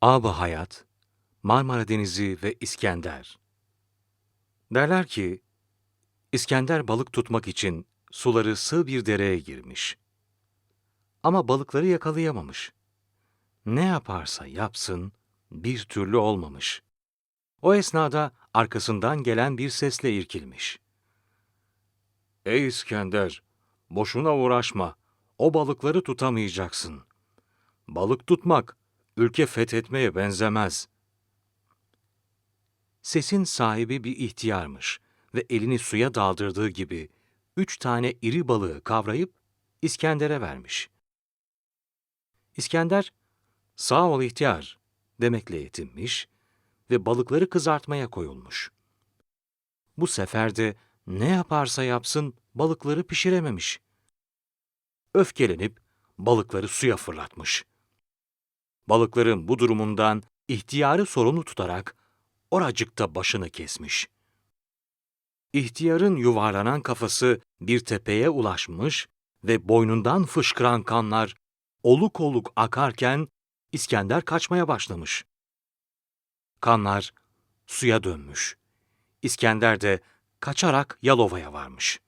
Ab-ı Hayat, Marmara Denizi ve İskender. Derler ki, İskender balık tutmak için suları sığ bir dereye girmiş. Ama balıkları yakalayamamış. Ne yaparsa yapsın, bir türlü olmamış. O esnada arkasından gelen bir sesle irkilmiş. Ey İskender, boşuna uğraşma, o balıkları tutamayacaksın. Balık tutmak, ülke fethetmeye benzemez. Sesin sahibi bir ihtiyarmış ve elini suya daldırdığı gibi üç tane iri balığı kavrayıp İskender'e vermiş. İskender, sağ ol ihtiyar demekle yetinmiş ve balıkları kızartmaya koyulmuş. Bu sefer de ne yaparsa yapsın balıkları pişirememiş. Öfkelenip balıkları suya fırlatmış. Balıkların bu durumundan ihtiyarı sorumlu tutarak oracıkta başını kesmiş. İhtiyarın yuvarlanan kafası bir tepeye ulaşmış ve boynundan fışkıran kanlar oluk oluk akarken İskender kaçmaya başlamış. Kanlar suya dönmüş. İskender de kaçarak Yalova'ya varmış.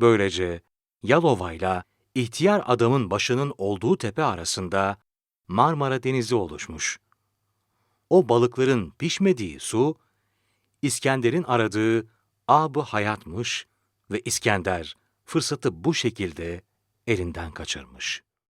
Böylece Yalova'yla ihtiyar adamın başının olduğu tepe arasında Marmara Denizi oluşmuş. O balıkların pişmediği su, İskender'in aradığı ab hayatmış ve İskender fırsatı bu şekilde elinden kaçırmış.